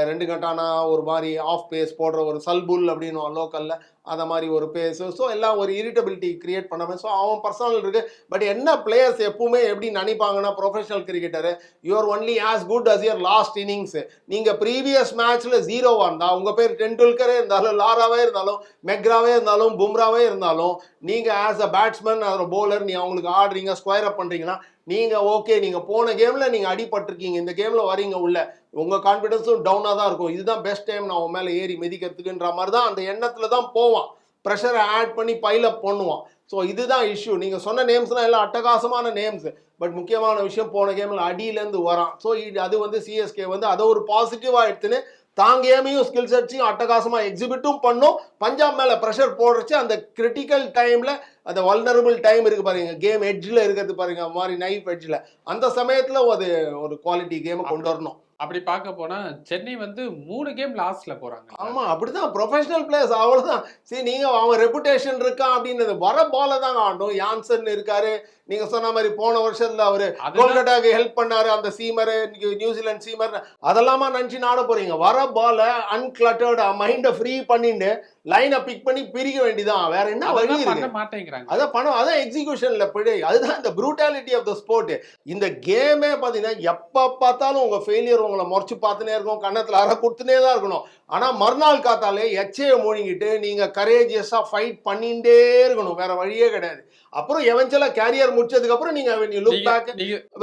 ரெண்டு கட்டானா ஒரு மாதிரி ஆஃப் பேஸ் போடுற ஒரு சல்புல் அப்படின்னு லோக்கலில் அந்த மாதிரி ஒரு பேஸு ஸோ எல்லாம் ஒரு இரிட்டபிலிட்டி கிரியேட் பண்ணாமல் ஸோ அவன் பர்சனல் இருக்குது பட் என்ன பிளேயர்ஸ் எப்பவுமே எப்படி நினைப்பாங்கன்னா professional cricketer your only as good as your last innings நீங்கள் ப்ரீவியஸ் மேட்ச்சில் ஜீரோவாக இருந்தால் உங்கள் பேர் டெண்டுல்கரே இருந்தாலும் லாராவே இருந்தாலும் மெக்ராவே இருந்தாலும் பும்ராவே இருந்தாலும் நீங்கள் ஆஸ் அ பேட்ஸ்மேன் ஒரு பவுலர் நீ அவங்களுக்கு ஆடுறீங்க ஸ்கொயர் அப் பண்ணுறீங்கன்னா நீங்க ஓகே நீங்க போன கேம்ல நீங்க அடிபட்டிருக்கீங்க. இந்த கேம்ல வரீங்க உள்ள. உங்க கான்ஃபிடன்ஸும் டவுனா தான் இருக்கும். இதுதான் பெஸ்ட் டைம் நான் உன் மேல ஏறி மிதிக்கிறதுக்குன்ற மாதிரி தான் அந்த எண்ணத்துல தான் போவான். ப்ரெஷரை ஆட் பண்ணி பைலப் அப் பண்ணுவான். ஸோ இதுதான் இஷ்யூ நீங்க சொன்ன நேம்ஸ்லாம் எல்லாம் அட்டகாசமான நேம்ஸ் பட் முக்கியமான விஷயம் போன கேம்ல அடியிலேருந்து வரான். ஸோ இது அது வந்து சிஎஸ்கே வந்து அதை ஒரு பாசிட்டிவா எடுத்துன்னு தான் கேமையும் ஸ்கில் செட்ஸையும் அட்டகாசமா எக்ஸிபிட்டும் பண்ணும். பஞ்சாப் மேல ப்ரெஷர் போடுறச்சு அந்த கிரிட்டிக்கல் டைம்ல அந்த வல்னரபிள் டைம் இருக்கு பாருங்க. கேம் எட்ஜில் இருக்கிறது பாருங்க மாதிரி நைஃப் எட்ஜில் அந்த சமயத்துல அது ஒரு குவாலிட்டி கேமை கொண்டு வரணும். அப்படி பார்க்க போனா சென்னை வந்து மூணு கேம் லாஸ்ட்ல போறாங்க. ஆமா அப்படிதான். ப்ரொஃபஷனல் பிளேயர்ஸ் அவ்வளவுதான். சரி நீங்க அவன் ரெப்புடேஷன் இருக்கா அப்படின்றது வர பால தான் ஆடும் யான்சன் இருக்காரு நீங்க சொன்ன மாதிரி போன வருஷத்துல அவரு கோல்கட்டாக்கு ஹெல்ப் பண்ணாரு. அந்த சீமர் நியூசிலாந்து சீமர் அதெல்லாமா நினைச்சு நாட போறீங்க. வர பால அன்கிளட்டர்டு மைண்டை ஃப்ரீ பண்ணிட்டு லைனை பிக் பண்ணி பிரிக்க வேண்டியதான் வேற என்ன வழி மாட்டேங்கிறாங்க. அதான் பணம் அதான் எக்ஸிகியூஷன்ல பிழை. அதுதான் இந்த ப்ரூட்டாலிட்டி ஆஃப் த ஸ்போர்ட் இந்த கேமே பார்த்தீங்கன்னா எப்போ பார்த்தாலும் உங்க ஃபெயிலியர் உங்களை முறைச்சு பார்த்துனே இருக்கும். கன்னத்தில் அரை கொடுத்துனே தான் இருக்கணும். ஆனா மறுநாள் காத்தாலே எச்சையை மூழ்கிட்டு நீங்க கரேஜியஸா ஃபைட் பண்ணிட்டே இருக்கணும். வேற வழியே கிடையாது. அப்புறம் எவென்ச்சுவலா கேரியர் முடிச்சதுக்கு அப்புறம் நீங்க லுக் பேக்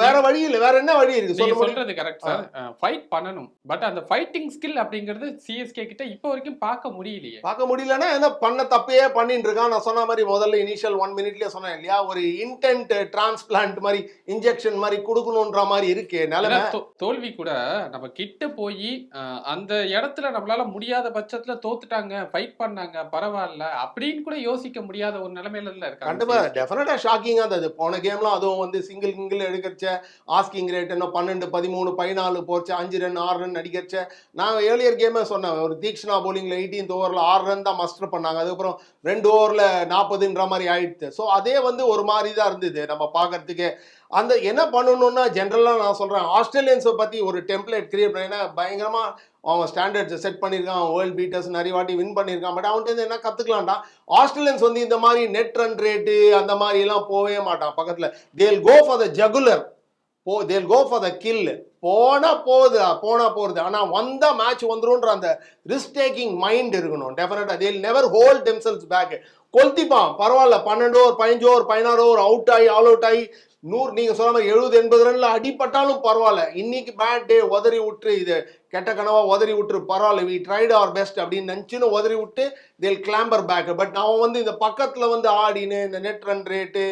வேற வழி இல்ல. வேற என்ன வழி இருக்கு? சொல்ல சொல்றது கரெக்ட் சார் ஃபைட் பண்ணணும். பட் அந்த ஃபைட்டிங் ஸ்கில் அப்படிங்கிறது சிஎஸ்கே கிட்ட இப்போ வரைக்கும் பார்க்க முடியலையே. பார்க்க முடியலன்னா என்ன பண்ண தப்பையே பண்ணிட்டு இருக்கான். நான் சொன்ன மாதிரி முதல்ல இனிஷியல் ஒன் மினிட்லயே சொன்னேன் இல்லையா? ஒரு இன்டென்ட் டிரான்ஸ்பிளான்ட் மாதிரி இன்ஜெக்ஷன் மாதிரி கொடுக்கணுன்ற மாதிரி இருக்கு. நிலைமை. தோல்வி கூட நம்ம கிட்ட போய் அந்த இடத்துல நம்மளால முடியாத பட்சத்துல தோத்துட்டாங்க ஃபைட் பண்ணாங்க பரவாயில்ல அப்படின்னு கூட யோசிக்க முடியாத ஒரு நிலைமையில இல்ல கண்டிப்பா இருக்காங்க டெஃபினட்டா ஷாக்கிங்கா இருந்தது போன கேம்லாம் அதுவும் வந்து சிங்கிள் கிங்கிள் எடுக்கிறச்ச ஆஸ்கிங் ரேட் என்ன பன்னெண்டு பதிமூணு பதினாலு போச்சு அஞ்சு ரன் ஆறு ரன் அடிக்கிறச்ச. நான் ஏர்லியர் கேமே சொன்னேன் ஒரு தீக்ஷனா போலிங்ல எயிட்டீன்த் ஓவர்ல ஆறு ரன் தான் மஸ்டர் பண்ணாங்க. அதுக்கப்புறம் ரெண்டு ஓவர்ல நாற்பதுன்ற மாதிரி ஆயிடுச்சு. ஸோ அதே வந்து ஒரு மாதிரி தான் இருந்தது நம்ம பார்க்கறதுக்கு. அந்த என்ன பண்ணணும்னா ஜென்ரலாக நான் சொல்றேன் ஆஸ்திரேலியன்ஸை பத்தி ஒரு டெம்ப்ளேட் கிரியேட் பண்ணி பயங்கரமா அவன் ஸ்டாண்டர்ட்ஸ் செட் பண்ணியிருக்கான் வேர்ல்டு பீட்டர்ஸ் நிறைய வாட்டி வின் பண்ணியிருக்கான். பட் அவன்கிட்ட என்ன கற்றுக்கலாம்டா ஆஸ்திரேலியன்ஸ் வந்து இந்த மாதிரி நெட் ரன் ரேட்டு அந்த மாதிரி எல்லாம் போகவே மாட்டான். பக்கத்தில் தேல் கோ ஃபார் த ஜகுலர் போ தேல் கோ ஃபார் த கில் போனா போகுது போனா போகுது. ஆனா வந்தால் மேட்ச் வந்துரும்ன்ற அந்த ரிஸ்க் டேக்கிங் மைண்ட் இருக்கணும் definitely they'll never hold themselves back கொல்த்திப்பான். பரவாயில்ல பன்னெண்டு ஓவர் பதினஞ்சு ஓவர் பதினாறு ஓவர் அவுட் ஆகி ஆல் அவுட் ஆகி நூறு நீங்கள் சொன்ன மாதிரி எழுபது எண்பது ரன்ல அடிப்பட்டாலும் பரவாயில்ல. இன்னைக்கு பேட் டே உதறி விட்டு இது கெட்ட கனவா உதறி விட்டு பரவாயில்ல வி ட்ரைட் அவர் பெஸ்ட் அப்படின்னு நினச்சின்னு உதறி விட்டு தேல் கிளாம்பர் பேக் பட் அவன் வந்து இந்த பக்கத்தில் வந்து ஆடின்னு இந்த நெட் ரன் ரேட்டு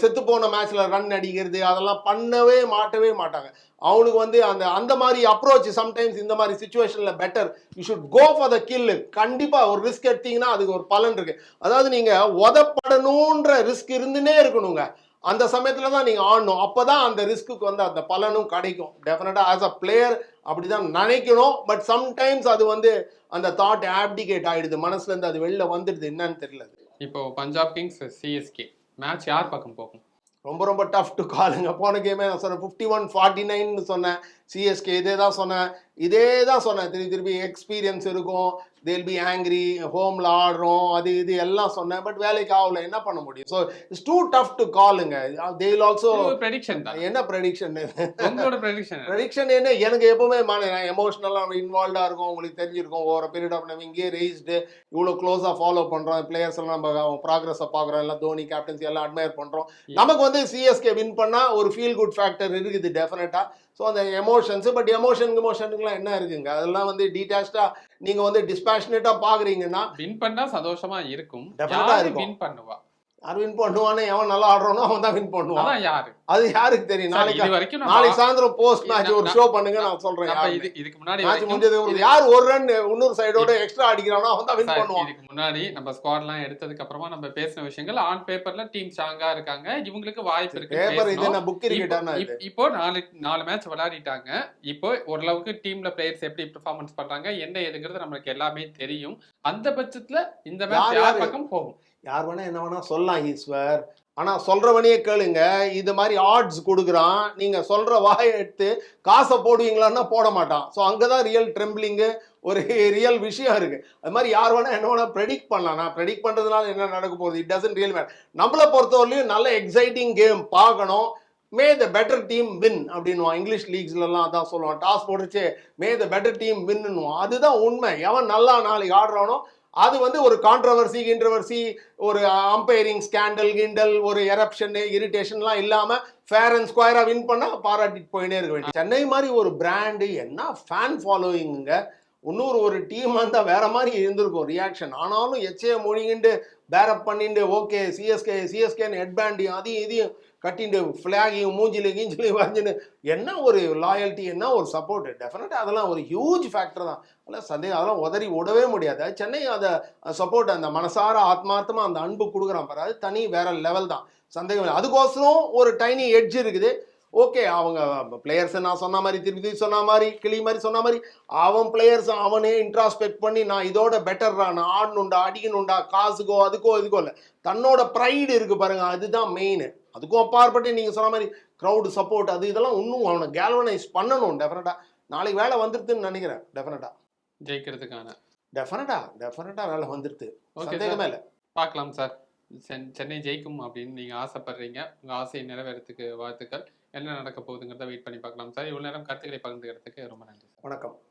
செத்து போன மேட்ச்சில் ரன் அடிக்கிறது அதெல்லாம் பண்ணவே மாட்டவே மாட்டாங்க. அவனுக்கு வந்து அந்த அந்த மாதிரி அப்ரோச் சம்டைம்ஸ் இந்த மாதிரி சுச்சுவேஷனில் better you should go for the kill கண்டிப்பாக ஒரு ரிஸ்க் எடுத்தீங்கன்னா அதுக்கு ஒரு பலன் இருக்குது அதாவது நீங்கள் உதப்படணுன்ற ரிஸ்க் இருந்துனே இருக்கணுங்க. அந்த சமயத்துல தான் நீங்க ஆடணும். அப்பதான் அந்த ரிஸ்க்கு வந்து அந்த பலனும் கிடைக்கும். டெஃபினட்டா ஆஸ் அ பிளேயர் அப்படிதான் நினைக்கணும். பட் சம்டைம்ஸ் அது வந்து அந்த தாட் ஆப்டிகேட் ஆயிடுது. மனசுல இருந்து அது வெளில வந்துடுது. என்னன்னு தெரியல. இப்போ பஞ்சாப் கிங்ஸ் சிஎஸ்கே மேட்ச் யார் பக்கம் போகும்? ரொம்ப ரொம்ப டஃப் டு காலுங்க போன கேமே நான் சொன்னேன். ஃபிஃப்டி ஒன் ஃபார்ட்டி நைன் சொன்னேன் சிஎஸ்கே இதே தான் சொன்னேன். இதே தான் சொன்னேன். திருப்பி திருப்பி எக்ஸ்பீரியன்ஸ் இருக்கும். தேல் பி ஆங்கிரி ஹோம்ல ஆடுறோம் அது இது எல்லாம் சொன்னேன். பட் வேலைக்கு ஆகல என்ன பண்ண முடியும்? So it's too tough to காலுங்க they'll also prediction என்ன ப்ரெடிக்ஷன் உங்களோட ப்ரெடிக்ஷன் ப்ரெடிக்ஷன் என்ன? எனக்கு எப்பவுமே எமோஷனலாக இன்வால்வ்டாக இருக்கும். உங்களுக்கு தெரிஞ்சிருக்கும். ஓவர பீரியட் ஆஃப் நம்ம இங்கேயே ரேஸ்டு இவ்வளோ க்ளோஸாக ஃபாலோ பண்ணுறோம் பிளேயர்ஸ் எல்லாம் நம்ம ப்ராக்ரஸை பார்க்குறோம். எல்லாம் தோனி கேப்டன்சி எல்லாம் அட்மையர் பண்ணுறோம் நமக்கு வந்து சிஎஸ்கே வின் பண்ணால் ஒரு ஃபீல் குட் ஃபேக்டர் இருக்குது டெஃபினட்டாக ஸோ அந்த எமோஷன்ஸ் பட் எமோஷன் எமோஷனுக்குலாம் என்ன இருக்குங்க? அதெல்லாம் வந்து டீட்டாச்சாக நீங்கள் வந்து டிஸ்பேஷனேட்டாக பார்க்குறீங்கன்னா வின் பண்ணா சந்தோஷமா இருக்கும். Definitely யாரு இருக்கும். வின் பண்ணுவா? யார் வின் பண்ணுவானே எவன் நல்லா ஆடுறானோ அவன் தான் வின் பண்ணுவான். யாரு? அது யாருக்கு தெரியும்? நாளைக்கு வரைக்கும் நாளைக்கு சாயந்தரம் போஸ்ட் மேட்ச் ஒரு நான்- ஷோ பண்ணுங்க நான் சொல்றேன். இது இதுக்கு முன்னாடி மேட்ச் அப்புறம் யார் ஒரு ரன் இன்னொரு சைடோட எக்ஸ்ட்ரா அடிக்கிறானோ அவன் தான் வின் பண்ணுவான். இதுக்கு முன்னாடி நம்ம ஸ்குவாட்லாம் எடுத்ததுக்கு அப்புறமா நம்ம பேசின விஷயங்கள் ஆன் பேப்பர்ல டீம் ஸ்ட்ராங்கா இருக்காங்க. இவங்களுக்கு வாய்ப்பு இருக்கு. பேப்பர் இது. என்ன புக் கிரிக்கெட்டானா இப்போ- நாலு நாலு மேட்ச் விளையாடிட்டாங்க. இப்போ ஓரளவுக்கு டீம்ல பிளேயர்ஸ் எப்படி பெர்ஃபார்மன்ஸ் பண்றாங்க என்ன ஏதுங்கிறது நம்மளுக்கு எல்லாமே தெரியும். அந்த பட்சத்துல இந்த மேட்ச் யாரு? பக்கம் போகும்? யார் வேணா என்ன வேணா சொல்லலாம் ஈஸ்வர். ஆனால் சொல்கிறவனையே கேளுங்க. இது மாதிரி ஆர்ட்ஸ் கொடுக்குறான். நீங்கள் சொல்கிற வாயை எடுத்து காசை போடுவீங்களான்னா போட மாட்டான். ஸோ அங்கே தான் ரியல் ட்ரெம்பிளிங்கு ஒரு ரியல் விஷயம் இருக்குது அது மாதிரி யார் வேணால் என்ன வேணால் ப்ரெடிக்ட் பண்ணலாம். நான் ப்ரெடிக்ட் பண்ணுறதுனால என்ன நடக்க போகுது? இட் டசன்ட் ரியல் மேட் நம்மளை பொறுத்தவரையிலையும் நல்ல எக்ஸைட்டிங் கேம் பார்க்கணும். May the better team win அப்படின்னுவான். English லீக்ஸ்லலாம் அதான் சொல்லுவான். டாஸ் போட்டுச்சு மே த பெட்டர் டீம் வின்னுவான் அதுதான் உண்மை. எவன் நல்லா நாளைக்கு ஆடுறானோ அது வந்து ஒரு கான்ட்ரவர்சி கின்ட்ரவர்சி ஒரு அம்பைரிங் ஸ்கேண்டல் கிண்டல் ஒரு எரப்ஷனு இரிட்டேஷன்லாம் இல்லாமல் ஃபேர் அண்ட் ஸ்கொயராக வின் பண்ணால் பாராட்டிட்டு போயினே இருக்க வேண்டிய சென்னை மாதிரி ஒரு பிராண்டு என்ன ஃபேன் ஃபாலோயிங்க இன்னொரு ஒரு டீம் வந்தால் வேற மாதிரி இருந்திருக்கும். ரியாக்ஷன் ஆனாலும் எச்ஏ மொழிகிண்டு பேரப் பண்ணிட்டு ஓகே சிஎஸ்கே சிஎஸ்கேன்னு ஹெட் பேண்டையும் அதையும் இதையும் கட்டிட்டு ஃப்ளாகையும் மூஞ்சில கீஞ்சிலையும் வரைஞ்சின்னு என்ன ஒரு லாயல்ட்டி என்ன ஒரு சப்போர்ட் டெஃபினட்டாக அதெல்லாம் ஒரு ஹியூஜ் ஃபேக்டர் தான். அதெல்லாம் சந்தேகம் அதெல்லாம் உதறி விடவே முடியாது. சென்னை அதை சப்போர்ட் அந்த மனசார ஆத்மார்த்தமாக அந்த அன்பு கொடுக்குறான் பாரு. அது தனி வேற லெவல் தான். சந்தேகம் இல்லை அதுக்கோசரம் ஒரு டைனி எட்ஜ் இருக்குது. ஓகே அவங்க பிளேயர்ஸ் நான் சொன்ன மாதிரி திருப்பி சொன்ன மாதிரி கிளி மாதிரி சொன்ன மாதிரி அவன் பிளேயர்ஸ் அவனே இன்ட்ராஸ்பெக்ட் பண்ணி நான் இதோட பெட்டர்ரா நான் ஆடணுண்டா அடிக்கணுண்டா காசுக்கோ அதுக்கோ இதுக்கோ இல்லை. தன்னோட ப்ரைடு இருக்கு பாருங்க அதுதான் மெயின் அதுக்கும் அப்பாற்பட்டு நீங்க சொன்ன மாதிரி க்ரௌடு சப்போர்ட் அது இதெல்லாம் இன்னும் அவனை கேல்வனைஸ் பண்ணணும் டெஃபினட்டா நாளைக்கு வேலை வந்துருதுன்னு நினைக்கிறேன் டெஃபினட்டா ஜெயிக்கிறதுக்கான. டெஃபினட்டா டெஃபினட்டா வேலை வந்துருது சந்தேகமே இல்லை. பார்க்கலாம் சார் சென்- சென்னை ஜெயிக்கும் அப்படின்னு நீங்க ஆசைப்படுறீங்க. உங்க ஆசையை நிறைவேறதுக்கு வாழ்த்துக்கள். என்ன நடக்க போகுதுங்கிறத வெயிட் பண்ணி பார்க்கலாம். சார் இவ்வளவு நேரம் கருத்துக்களை பகிர்ந்துக்கிறதுக்கு ரொம்ப நன்றி சார். வணக்கம்.